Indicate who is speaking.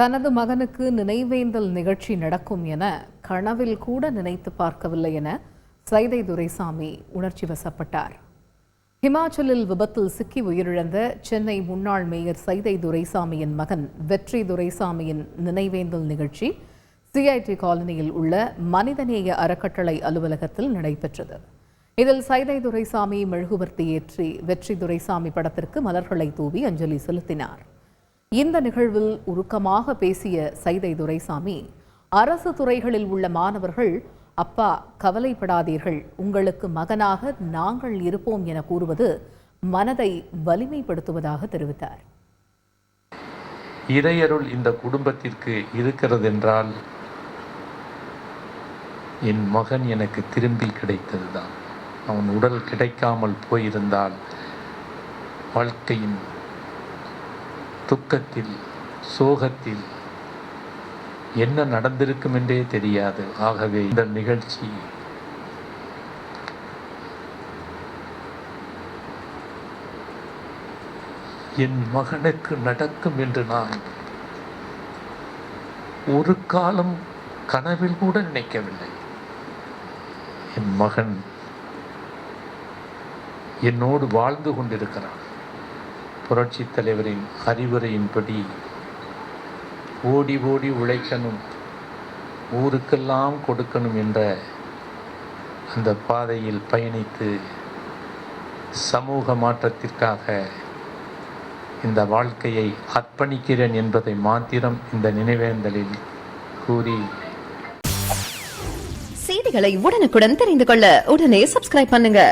Speaker 1: தனது மகனுக்கு நினைவேந்தல் நிகழ்ச்சி நடக்கும் என கனவில் கூட நினைத்து பார்க்கவில்லை என சைதை துரைசாமி உணர்ச்சி வசப்பட்டார். ஹிமாச்சலில் விபத்தில் சிக்கி உயிரிழந்த சென்னை முன்னாள் மேயர் சைதை துரைசாமியின் மகன் வெற்றி துரைசாமியின் நினைவேந்தல் நிகழ்ச்சி சிஐடி காலனியில் உள்ள மனிதநேய அறக்கட்டளை அலுவலகத்தில் நடைபெற்றது. இதில் சைதை துரைசாமி மெழுகுவர்த்தி ஏற்றி வெற்றி துரைசாமி படத்திற்கு மலர்களை தூவி அஞ்சலி செலுத்தினார். இந்த நிகழ்வில் உருக்கமாக பேசிய சைதை துரைசாமி அரசு துறைகளில் உள்ள மாணவர்கள் அப்பா கவலைப்படாதீர்கள். உங்களுக்கு மகனாக நாங்கள் இருப்போம் என கூறுவது மனதை வலிமைப்படுத்துவதாக தெரிவித்தார்.
Speaker 2: இறையருள் இந்த குடும்பத்திற்கு இருக்கிறது என்றால் என் மகன் எனக்கு திரும்பி கிடைத்ததுதான். அவன் உடல் கிடைக்காமல் போயிருந்தால் வாழ்க்கையின் துக்கத்தில் சோகத்தில் என்ன நடந்திருக்கும் என்றே தெரியாது. ஆகவே இந்த நிகழ்ச்சி என் மகனுக்கு நடக்கும் என்று நான் ஒரு காலம் கனவில் கூட நினைக்கவில்லை. என் மகன் என்னோடு வாழ்ந்து கொண்டிருக்கிறான். புரட்சி தலைவரின் அறிவுரையின்படி ஓடி ஓடி உழைக்கணும் ஊருக்கெல்லாம் கொடுக்கணும் என்ற அந்த பாதையில் பயணித்து சமூக மாற்றத்திற்காக இந்த வாழ்க்கையை அர்ப்பணிக்கிறேன் என்பதை மாத்திரம் இந்த நினைவேந்தலில் கூறி
Speaker 3: செய்திகளை உடனுக்குடன் தெரிந்து கொள்ள உடனே சப்ஸ்கிரைப் பண்ணுங்க.